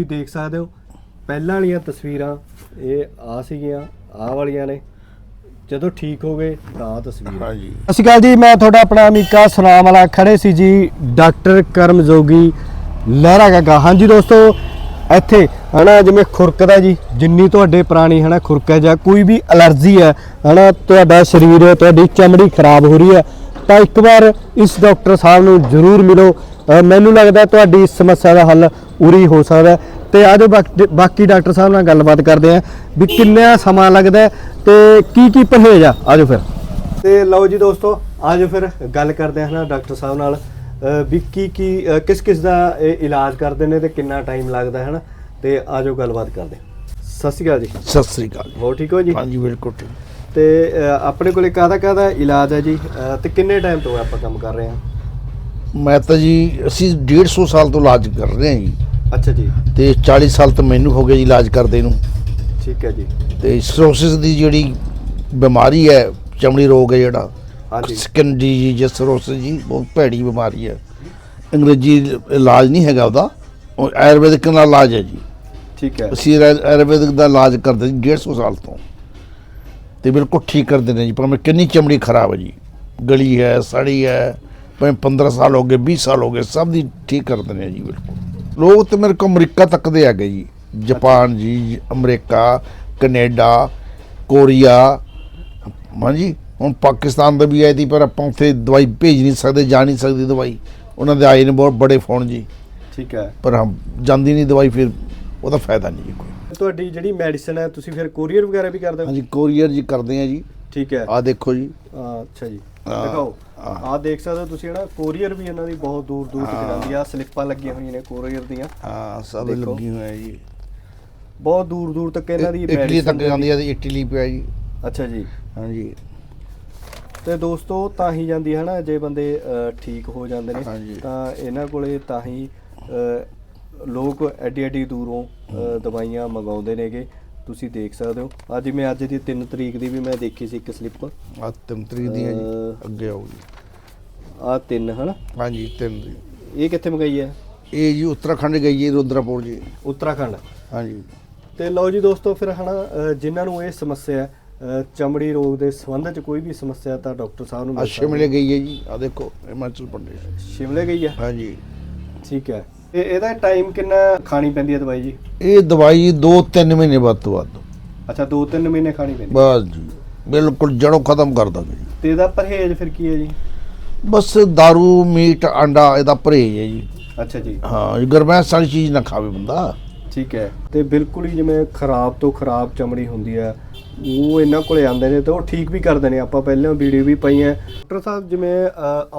ਤੁਸੀਂ ਦੇਖ ਸਕਦੇ ਹੋ ਪਹਿਲਾਂ ਵਾਲੀਆਂ ਤਸਵੀਰਾਂ ਇਹ ਆ ਸੀਗੀਆਂ ਆਹ ਵਾਲੀਆਂ ਨੇ। ਜਦੋਂ ਠੀਕ ਹੋ ਗਏ ਤਾਂ ਤਸਵੀਰ। ਹਾਂਜੀ। ਸਤਿ ਸ਼੍ਰੀ ਅਕਾਲ ਜੀ ਮੈਂ ਤੁਹਾਡਾ ਆਪਣਾ ਅਮੀਕਾ ਸੁਨਾਮ ਵਾਲਾ ਖੜੇ ਸੀ ਜੀ ਡਾਕਟਰ ਕਰਮਜੋਗੀ ਲਹਿਰਾ ਗਾਗਾ। ਹਾਂਜੀ ਦੋਸਤੋ ਇੱਥੇ ਹਨਾ ਜਿਵੇਂ ਖੁਰਕ ਦਾ ਜੀ ਜਿੰਨੀ ਤੁਹਾਡੇ ਪੁਰਾਣੀ ਹਨਾ ਖੁਰਕ ਹੈ ਜਾਂ ਕੋਈ ਵੀ ਅਲਰਜੀ ਹੈ ਹਨਾ ਤੁਹਾਡਾ ਸਰੀਰ ਤੁਹਾਡੀ ਚਮੜੀ ਖਰਾਬ ਹੋ ਰਹੀ ਹੈ ਤਾਂ ਇੱਕ ਵਾਰ ਇਸ ਡਾਕਟਰ ਸਾਹਿਬ ਨੂੰ ਜ਼ਰੂਰ ਮਿਲੋ। ਮੈਨੂੰ ਲੱਗਦਾ ਤੁਹਾਡੀ ਸਮੱਸਿਆ ਦਾ ਹੱਲ ਉਰੀ ਹੋ ਸਕਦਾ ਹੈ। ਤੇ ਆਜੋ ਬਾਕੀ ਡਾਕਟਰ ਸਾਹਿਬ ਨਾਲ ਗੱਲਬਾਤ ਕਰਦੇ ਆਂ ਵੀ ਕਿੰਨਾ ਸਮਾਂ ਲੱਗਦਾ ਹੈ ਤੇ ਕੀ ਕੀ ਪਰਹੇਜ਼ ਆ? ਆਜੋ ਫਿਰ। ਤੇ ਲਓ ਜੀ ਦੋਸਤੋ ਆਜੋ ਫਿਰ ਗੱਲ ਕਰਦੇ ਹਾਂ ਨਾ ਡਾਕਟਰ ਸਾਹਿਬ ਨਾਲ। ਵੀ ਕੀ ਕੀ ਕਿਸ ਕਿਸ ਦਾ ਇਹ ਇਲਾਜ ਕਰਦੇ ਨੇ ਤੇ ਕਿੰਨਾ ਟਾਈਮ ਲੱਗਦਾ ਹੈ ਨਾ ਤੇ ਆਜੋ ਗੱਲਬਾਤ ਕਰਦੇ ਹਾਂ ਸਤਿ ਸ਼੍ਰੀ ਅਕਾਲ ਜੀ। ਸਤਿ ਸ੍ਰੀ ਅਕਾਲ ਹੋਰ ਠੀਕ ਹੋ ਜੀ? ਹਾਂਜੀ ਬਿਲਕੁਲ ਠੀਕ। ਤੇ ਆਪਣੇ ਕੋਲੇ ਕਾਹਦਾ ਕਾਹਦਾ ਇਲਾਜ ਹੈ ਜੀ? ਤੇ ਕਿੰਨੇ ਟਾਈਮ ਤੋਂ ਆਪਾਂ ਕੰਮ ਕਰ ਰਹੇ ਹਾਂ ਮੈਂ ਤਾਂ ਜੀ ਅਸੀਂ 150 ਸਾਲ ਤੋਂ ਇਲਾਜ ਕਰ ਰਹੇ ਹਾਂ ਜੀ। ਅੱਛਾ ਜੀ। ਤੇ 40 ਸਾਲ ਤੋਂ ਮੈਨੂੰ ਹੋ ਗਏ ਜੀ ਇਲਾਜ ਕਰਦੇ ਨੂੰ। ਠੀਕ ਹੈ ਜੀ। ਤੇ ਸਰੋਸਿਸ ਦੀ ਜਿਹੜੀ ਬਿਮਾਰੀ ਹੈ ਚਮੜੀ ਰੋਗ ਹੈ ਜਿਹੜਾ ਹਾਂਜੀ ਸਕਿਨ ਡਿਜ਼ੀਜ਼ ਸਰੋਸਿਸ ਜੀ ਬਹੁਤ ਭੈੜੀ ਬਿਮਾਰੀ ਹੈ। ਅੰਗਰੇਜ਼ੀ ਇਲਾਜ ਨਹੀਂ ਹੈਗਾ ਉਹਦਾ ਉਹ ਆਯੁਰਵੈਦਿਕ ਨਾਲ ਇਲਾਜ ਹੈ ਜੀ। ਠੀਕ ਹੈ। ਅਸੀਂ ਆਯੁਰ- ਆਯੁਰਵੈਦਿਕ ਦਾ ਇਲਾਜ ਕਰਦੇ ਜੀ 150 ਸਾਲ ਤੋਂ। ਤੇ ਬਿਲਕੁਲ ਠੀਕ ਕਰਦੇ ਨੇ ਜੀ ਭਾਵੇਂ ਕਿੰਨੀ ਚਮੜੀ ਖਰਾਬ ਹੈ ਜੀ। ਗਲੀ ਹੈ ਸੜੀ ਹੈ ਭਾਵੇਂ 15 ਸਾਲ ਹੋ ਗਏ 20 ਸਾਲ ਹੋ ਗਏ ਸਭ ਦੀ ਠੀਕ ਕਰਦੇ ਨੇ ਜੀ ਬਿਲਕੁਲ। ਲੋਕ ਤੇ ਮੇਰੇ ਕੋਲ ਅਮਰੀਕਾ ਤੱਕ ਦੇ ਆ ਗਏ ਜੀ। ਜਾਪਾਨ ਜੀ ਅਮਰੀਕਾ ਕੈਨੇਡਾ ਕੋਰੀਆ। ਹਾਂਜੀ ਹੁਣ ਪਾਕਿਸਤਾਨ ਦਾ ਵੀ ਆਈ ਦੀ ਪਰ ਆਪਾਂ ਉੱਥੇ ਦਵਾਈ ਭੇਜ ਨਹੀਂ ਸਕਦੇ ਜਾ ਨਹੀਂ ਸਕਦੀ ਦਵਾਈ। ਉਹਨਾਂ ਦੇ ਆਏ ਨੇ ਬਹੁਤ ਬੜੇ ਫੋਨ ਜੀ। ਠੀਕ ਹੈ। ਪਰ ਹਮ ਜਾਂਦੀ ਨਹੀਂ ਦਵਾਈ ਫਿਰ ਉਹਦਾ ਫਾਇਦਾ ਨਹੀਂ ਜੀ ਕੋਈ। ਤੁਹਾਡੀ ਜਿਹੜੀ ਮੈਡੀਸਨ ਹੈ ਤੁਸੀਂ ਫਿਰ ਕੋਰੀਅਰ ਵਗੈਰਾ ਵੀ ਕਰਦੇ ਹੋ? ਹਾਂਜੀ ਕੋਰੀਅਰ ਜੀ ਕਰਦੇ ਆ ਜੀ। ਠੀਕ ਹੈ। ਆ ਦੇਖੋ ਜੀ। ਅੱਛਾ ਜੀ। ਹਾਂ, ਦਿਖਾਓ ਹਾਂ। ਆ ਦੇਖ ਸਕਦੇ ਹੋ ਤੁਸੀਂ ਨਾ ਕੋਰੀਅਰ ਵੀ ਇਹਨਾਂ ਦੀ ਬਹੁਤ ਦੂਰ ਦੂਰ ਤੱਕ ਜਾਂਦੀ ਆ ਸਲਿੱਪਾਂ ਲੱਗੀਆਂ ਹੋਈਆਂ ਨੇ ਕੋਰੀਅਰ ਦੀਆਂ। ਹਾਂ ਸਭ ਦੇਖੋ। ਲੱਗੀ ਹੋਇਆ ਜੀ। ਬਹੁਤ ਦੂਰ ਦੂਰ ਤੱਕ ਇਹਨਾਂ ਦੀ ਇਟਲੀ ਤੱਕ ਜਾਂਦੀ ਹੈ ਤੇ ਇਟਲੀ ਪਿਆ ਜੀ। ਅੱਛਾ ਜੀ। ਹਾਂਜੀ। ਤੇ ਦੋਸਤੋ ਤਾਂ ਹੀ ਜਾਂਦੀ ਹੈ ਨਾ ਜੇ ਬੰਦੇ ਠੀਕ ਹੋ ਜਾਂਦੇ ਨੇ। ਤਾਂ ਇਹਨਾਂ ਕੋਲੇ ਤਾਂ ਹੀ ਲੋਕ ਐਡੀ ਐਡੀ ਦੂਰੋਂ ਦਵਾਈਆਂ ਮੰਗਾਉਂਦੇ ਨੇਗੇ। ਤੁਸੀਂ ਦੇਖ ਸਕਦੇ ਹੋ। ਅੱਜ ਮੈਂ ਅੱਜ ਦੀ 3 ਤਰੀਕ ਦੀ ਵੀ ਮੈਂ ਦੇਖੀ ਸੀ ਇੱਕ ਸਲਿੱਪ ਆ ਤਿੰਨ ਤਰੀਕ ਦੀ ਹੈ ਜੀ। ਅਹ, ਅੱਗੇ ਜੀ। ਆ ਤਿੰਨ ਹਨਾ? ਹਾਂਜੀ ਤਿੰਨ ਦੀ। ਇਹ ਕਿੱਥੇ ਮੰਗਾਈ ਹੈ? ਇਹ ਜੀ ਉੱਤਰਾਖੰਡ ਗਈ ਜੀ ਰੁద్ਰਪੁਰ ਜੀ। ਉੱਤਰਾਖੰਡ। ਹਾਂਜੀ। ਤੇ ਲਓ ਜੀ ਦੋਸਤੋ ਫਿਰ ਹਨਾ ਜਿਨ੍ਹਾਂ ਨੂੰ ਇਹ ਸਮੱਸਿਆ ਹੈ ਚਮੜੀ ਰੋਗ ਦੇ ਸੰਬੰਧ ਚ ਕੋਈ ਵੀ ਸਮੱਸਿਆ ਤਾਂ ਡਾਕਟਰ ਸਾਹਿਬ ਨੂੰ ਆ ਮਿਲ ਸ਼ਿਮਲੇ ਸਕਦੀ ਗਈ ਹੈ ਜੀ। ਆ ਦੇਖੋ ਹਿਮਾਚਲ ਪ੍ਰਦੇਸ਼। ਹੈ। ਸ਼ਿਮਲੇ ਗਈ ਹੈ? ਹਾਂਜੀ। ਠੀਕ ਹੈ। ਤੇ ਇਹਦਾ ਟਾਈਮ ਕਿੰਨਾ ਖਾਣੀ ਪੈਂਦੀ ਹੈ ਦਵਾਈ ਜੀ? ਇਹ ਦਵਾਈ 2-3 ਮਹੀਨੇ ਬਾਅਦ ਤੋਂ ਬਾਅਦ। ਅੱਛਾ 2-3 ਮਹੀਨੇ ਖਾਣੀ ਪੈਂਦੀ। ਬਸ ਜੀ। ਬਿਲਕੁਲ ਜੜੋਂ ਖਤਮ ਕਰ ਦਾਂਗੇ ਜੀ। ਤੇ ਇਹਦਾ ਪਰਹੇਜ਼ ਫਿਰ ਕੀ ਹੈ ਜੀ? ਬਸ दारू ਮੀਟ ਅੰਡਾ ਇਹਦਾ ਪਰਹੇਜ ਹੈ ਜੀ। ਅੱਛਾ ਜੀ। ਹਾਂ ਗਰਮੈਸ਼ ਵਾਲੀ ਚੀਜ਼ ਨਾ ਖਾਵੇ ਬੰਦਾ। ਠੀਕ ਹੈ। ਤੇ ਬਿਲਕੁਲ ਹੀ ਜਿਵੇਂ ਖਰਾਬ ਤੋਂ ਖਰਾਬ ਚਮੜੀ ਹੁੰਦੀ ਹੈ ਉਹ ਇਹਨਾਂ ਕੋਲੇ ਆਉਂਦੇ ਨੇ ਤੇ ਉਹ ਠੀਕ ਵੀ ਕਰਦੇ ਨੇ। ਆਪਾਂ ਪਹਿਲਾਂ ਵੀਡੀਓ ਵੀ ਪਈ ਹੈ ਡਾਕਟਰ ਸਾਹਿਬ ਜਿਵੇਂ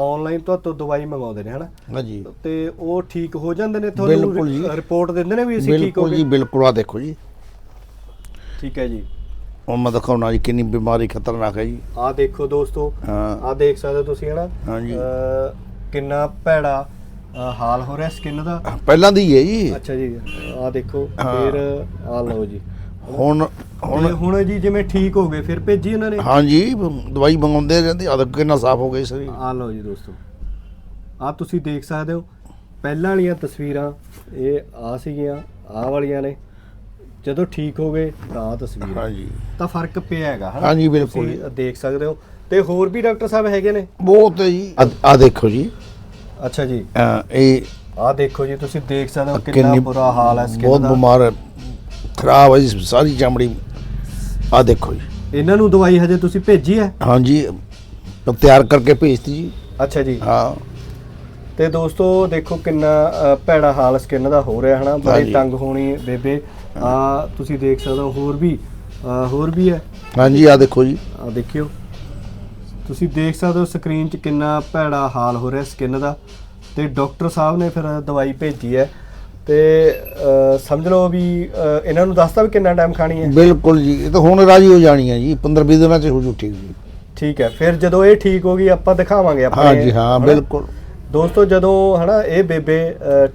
ਆਨਲਾਈਨ ਤੋਂ ਤੋਂ ਦਵਾਈ ਮੰਗਾਉਂਦੇ ਨੇ ਹਨਾ? ਹਾਂਜੀ। ਤੇ ਉਹ ਠੀਕ ਹੋ ਜਾਂਦੇ ਨੇ। ਤੁਹਾਨੂੰ ਰਿਪੋਰਟ ਦਿੰਦੇ ਨੇ ਵੀ ਅਸੀਂ ਠੀਕ ਹੋ ਬਿਲਕੁਲ ਜੀ ਗਏ? ਬਿਲਕੁਲ। ਆ ਦੇਖੋ ਜੀ। ਠੀਕ ਹੈ ਜੀ। ਹੁਣ ਮੈਂ ਦਿਖਾਉਣਾ ਜੀ ਕਿੰਨੀ ਬਿਮਾਰੀ ਖਤਰਨਾਕ ਹੈ ਜੀ। ਆਹ ਦੇਖੋ ਦੋਸਤੋ। ਆਹ ਦੇਖ ਸਕਦੇ ਹੋ ਤੁਸੀਂ ਹਨਾ? ਹਾਂਜੀ। ਕਿੰਨਾ ਭੈੜਾ ਹਾਲ ਹੋ ਰਿਹਾ ਸਕਿਨ ਦਾ। ਪਹਿਲਾਂ ਦੀ ਹੈ ਜੀ। ਅੱਛਾ ਜੀ ਆਹ ਦੇਖੋ। ਫਿਰ ਆਹ ਲਓ ਜੀ। ਹੁਣ ਹੁਣ ਹੁਣ ਜੀ ਜਿਵੇਂ ਠੀਕ ਹੋ ਗਏ ਫਿਰ ਭੇਜੀ ਉਹਨਾਂ ਨੇ? ਹਾਂਜੀ ਦਵਾਈ ਮੰਗਾਉਂਦੇ ਆ ਦੇਖੋ ਕਿੰਨਾ ਸਾਫ਼ ਹੋ ਗਈ ਸਰੀਰ। ਆਹ ਲਓ ਜੀ ਦੋਸਤੋ। ਆਹ ਤੁਸੀਂ ਦੇਖ ਸਕਦੇ ਹੋ ਪਹਿਲਾਂ ਵਾਲੀਆਂ ਤਸਵੀਰਾਂ ਇਹ ਆ ਸੀਗੀਆਂ ਆਹ ਵਾਲੀਆਂ ਨੇ। ਜਦੋਂ ਠੀਕ ਹੋ ਗਏ ਤਾਂ ਆਹ ਤਸਵੀਰ। ਹਾਂਜੀ। ਤਾਂ ਫ਼ਰਕ ਪਿਆ ਹੈਗਾ ਹਨਾ? ਹਾਂਜੀ, ਬਿਲਕੁਲ ਤੁਸੀਂ ਦੇਖ ਸਕਦੇ ਹੋ। ਤੇ ਹੋਰ ਵੀ ਡਾਕਟਰ ਸਾਹਿਬ ਹੈਗੇ ਨੇ? ਬਹੁਤ ਹੈ ਜੀ। ਆ ਦੇਖੋ ਜੀ। ਅੱਛਾ ਜੀ। ਅਹ ਇਹ ਆਹ ਦੇਖੋ ਜੀ ਤੁਸੀਂ ਦੇਖ ਸਕਦੇ ਹੋ ਕਿੰਨਾ ਕਿੰਨੀ ਬੁਰਾ ਹਾਲ ਹੈ ਸਕਿਨ ਬਹੁਤ ਦਾ ਬਿਮਾਰ ਹੈ। ਖਰਾਬ ਹੈ ਜੀ ਸਾਰੀ ਚਮੜੀ। ਆ ਦੇਖੋ ਜੀ। ਇਹਨਾਂ ਨੂੰ ਦਵਾਈ ਹਜੇ ਤੁਸੀਂ ਭੇਜੀ ਹੈ? ਹਾਂਜੀ ਤਿਆਰ ਕਰਕੇ ਭੇਜਤੀ ਜੀ। ਅੱਛਾ ਜੀ। ਹਾਂ। ਤੇ ਦੋਸਤੋ ਦੇਖੋ ਕਿੰਨਾ ਅ, ਭੈੜਾ ਹਾਲ ਸਕਿਨ ਦਾ ਹੋ ਰਿਹਾ ਹਨਾ? ਬੜੀ ਹਾਂਜੀ। ਤੰਗ ਹੋਣੀ ਬੇਬੇ। ਆ ਤੁਸੀਂ ਦੇਖ ਸਕਦੇ ਹੋ ਹੋਰ ਵੀ ਅ, ਹੋਰ ਵੀ ਹੈ? ਹਾਂਜੀ ਆ ਦੇਖੋ ਜੀ। ਆ ਦੇਖਿਓ। ਤੁਸੀਂ ਦੇਖ ਸਕਦੇ ਹੋ ਸਕਰੀਨ 'ਚ ਕਿੰਨਾ ਭੈੜਾ ਹਾਲ ਹੋ ਰਿਹਾ ਸਕਿਨ ਦਾ। ਤੇ ਡਾਕਟਰ ਸਾਹਿਬ ਨੇ ਫਿਰ ਦਵਾਈ ਭੇਜੀ ਹੈ। ਤੇ ਸਮਝ ਲਓ ਵੀ ਇਹਨਾਂ ਨੂੰ ਦੱਸਤਾ ਵੀ ਕਿੰਨਾ ਟਾਈਮ ਖਾਣੀ ਹੈ। ਬਿਲਕੁਲ ਜੀ ਇਹ ਤਾਂ ਹੁਣ ਰਾਜੀ ਹੋ ਜਾਣੀ ਹੈ ਜੀ 15 20 ਦਿਨਾਂ ਚ ਹੋ ਜੂ ਠੀਕ ਜੀ। ਠੀਕ ਹੈ ਫਿਰ ਜਦੋਂ ਇਹ ਠੀਕ ਹੋ ਗਈ ਆਪਾਂ ਦਿਖਾਵਾਂਗੇ ਆਪਣੇ ਹਾਂ ਹਨਾ? ਬਿਲਕੁਲ। ਦੋਸਤੋ ਜਦੋਂ ਹਨਾ ਇਹ ਬੇਬੇ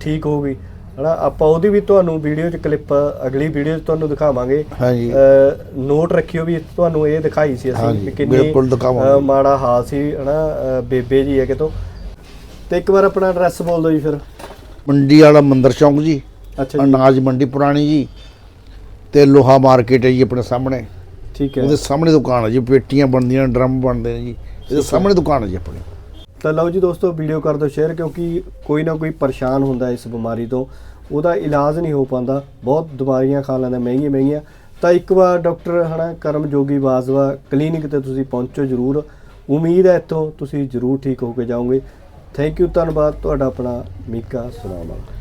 ਠੀਕ ਹੋ ਗਈ ਹਨਾ ਆਪਾਂ ਉਹਦੀ ਵੀ ਤੁਹਾਨੂੰ ਵੀਡੀਓ 'ਚ ਕਲਿੱਪ ਅਗਲੀ ਵੀਡੀਓ 'ਚ ਤੁਹਾਨੂੰ ਦਿਖਾਵਾਂਗੇ। ਹਾਂਜੀ। ਨੋਟ ਰੱਖਿਓ ਵੀ ਤੁਹਾਨੂੰ ਇਹ ਦਿਖਾਈ ਸੀ ਅਸੀਂ ਵੀ ਕਿੰਨੀ ਬਿਲਕੁਲ ਦਿਖਾਵਾਂਗੇ। ਅ, ਮਾੜਾ ਹਾਲ ਸੀ ਹਨਾ ਬੇਬੇ ਜੀ ਹੈ ਕਿਤੋਂ ਤੇ ਇੱਕ ਵਾਰ ਆਪਣਾ ਐਡਰੈਸ ਬੋਲ ਦਿਓ ਜੀ ਫਿਰ। ਮੰਡੀ ਵਾਲਾ ਮੰਦਰ ਚੌਂਕ ਜੀ ਅੱਛਾ ਜੀ। ਅਨਾਜ ਮੰਡੀ ਪੁਰਾਣੀ ਜੀ ਤੇ ਲੋਹਾ ਮਾਰਕੀਟ ਹੈ ਜੀ ਆਪਣੇ ਸਾਹਮਣੇ। ਠੀਕ ਹੈ। ਉਹਦੇ ਸਾਹਮਣੇ ਦੁਕਾਨ ਹੈ ਜੀ ਪੇਟੀਆਂ ਬਣਦੀਆਂ ਡਰਮ ਬਣਦੇ ਨੇ ਜੀ। ਇਹਦੇ ਸਾਹਮਣੇ ਦੁਕਾਨ ਹੈ ਜੀ ਆਪਣੀ। ਤਾਂ ਲਓ ਜੀ ਦੋਸਤੋ ਵੀਡੀਓ ਕਰ ਦਿਓ ਸ਼ੇਅਰ ਕਿਉਂਕਿ ਕੋਈ ਨਾ ਕੋਈ ਪਰੇਸ਼ਾਨ ਹੁੰਦਾ ਇਸ ਬਿਮਾਰੀ ਤੋਂ। ਉਹਦਾ ਇਲਾਜ ਨਹੀਂ ਹੋ ਪਾਉਂਦਾ। ਬਹੁਤ ਬਿਮਾਰੀਆਂ ਖਾ ਲੈਂਦਾ ਮਹਿੰਗੀਆਂ ਮਹਿੰਗੀਆਂ। ਤਾਂ ਇੱਕ ਵਾਰ ਡਾਕਟਰ ਹਨਾ ਕਰਮ ਜੋਗੀ ਬਾਜਵਾ ਕਲੀਨਿਕ ਤੇ ਤੁਸੀਂ ਪਹੁੰਚੋ ਜਰੂਰ। ਉਮੀਦ ਹੈ ਇੱਥੋਂ ਤੁਸੀਂ ਜਰੂਰ ਠੀਕ ਹੋ ਕੇ ਜਾਓਗੇ। ਥੈਂਕ ਯੂ ਧੰਨਵਾਦ ਤੁਹਾਡਾ ਆਪਣਾ ਮੀਕਾ ਸੁਨਾਮ।